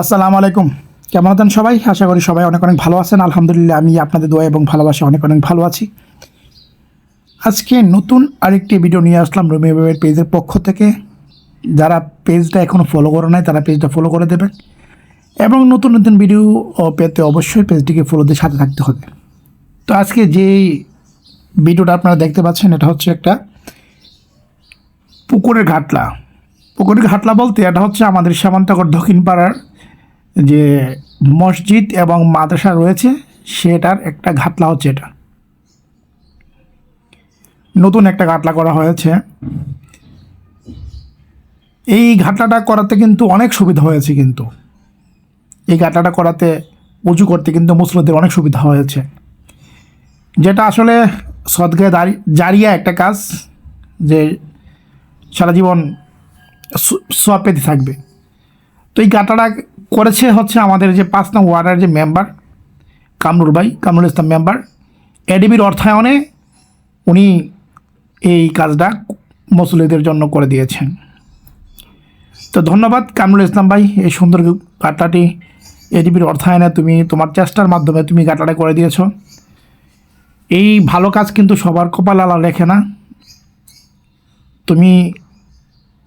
আসসালামু আলাইকুম। কেমন আছেন সবাই? আশা করি সবাই অনেক অনেক ভালো আছেন। আলহামদুলিল্লাহ, আমি আপনাদের দোয়া এবং ভালোবাসা অনেক অনেক ভালো আছি। আজকে নতুন আরেকটি ভিডিও নিয়ে আসলাম রমি বাবের পেজের পক্ষ থেকে। যারা পেজটা এখনও ফলো করে নাই, তারা পেজটা ফলো করে দেবেন। এবং নতুন নতুন ভিডিও পেতে অবশ্যই পেজটিকে ফলো দিয়ে সাথে থাকতে হবে। তো আজকে যেই ভিডিওটা আপনারা দেখতে পাচ্ছেন, এটা হচ্ছে একটা পুকুরের ঘাটলা। পুকুরের ঘাটলা বলতে এটা হচ্ছে আমাদের সামান্তকর দক্ষিণ পাড়ার যে মসজিদ এবং মাদ্রাসা রয়েছে, সেটার একটা ঘাটলা হচ্ছে এটা। নতুন একটা ঘাটলা করা হয়েছে। এই ঘাটলাটা করাতে কিন্তু অনেক সুবিধা হয়েছে কিন্তু। এই ঘাটলাটা করাতে উঁচু করতে কিন্তু মুসলিমদের অনেক সুবিধা হয়েছে। যেটা আসলে সদগায় দাঁড়ি, জারিয়া একটা কাজ, যে সারা জীবন সব পেতে থাকবে। তো এই গাটাটা করেছে হচ্ছে আমাদের যে পাঁচ নং ওয়ার্ডের যে মেম্বার, কামরুল ভাই, কামরুল ইসলাম মেম্বার। এডিবির অর্থায়নে উনি এই কাজটা মুসলিদের জন্য করে দিয়েছেন। তো ধন্যবাদ কামরুল ইসলাম ভাই, এই সুন্দর গাটাটি এডিবির অর্থায়নে তুমি তোমার চেষ্টার মাধ্যমে তুমি গাটাটা করে দিয়েছ। এই ভালো কাজ কিন্তু সবার কপাল আলা লেখে না। তুমি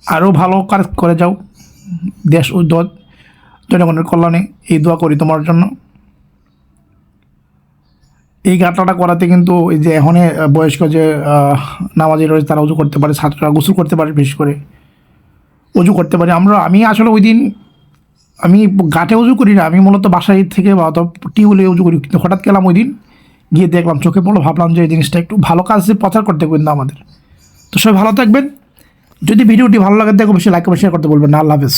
আরও ভালো কাজ করে যাও। দেশ জনগণের কল্যাণে এই দোয়া করি তোমার জন্য। এই গাটলাটা করাতে কিন্তু এই যে এখন বয়স্ক যে নামাজি রয়েছে তারা উজু করতে পারে, ছাত্ররা গোসল করতে পারে বিশেষ করে। উজু করতে পারে। আমরা, আমি আসলে ওই দিন আমি ঘাটে উজু করি না, আমি মূলত বাসায় থেকে বা অথবা টিউলে উজু করি। কিন্তু হঠাৎ গেলাম ওই দিন, গিয়ে দেখলাম চোখে পড়ল, ভাবলাম যে এই জিনিসটা একটু ভালো কাজে প্রচার করতে কিন্তু আমাদের। তো সবাই ভালো থাকবেন। যদি ভিডিওটি ভালো লাগে দেখো বেশি লাইক শেয়ার করতে বলবেন না। আল্লাহ হাফেজ।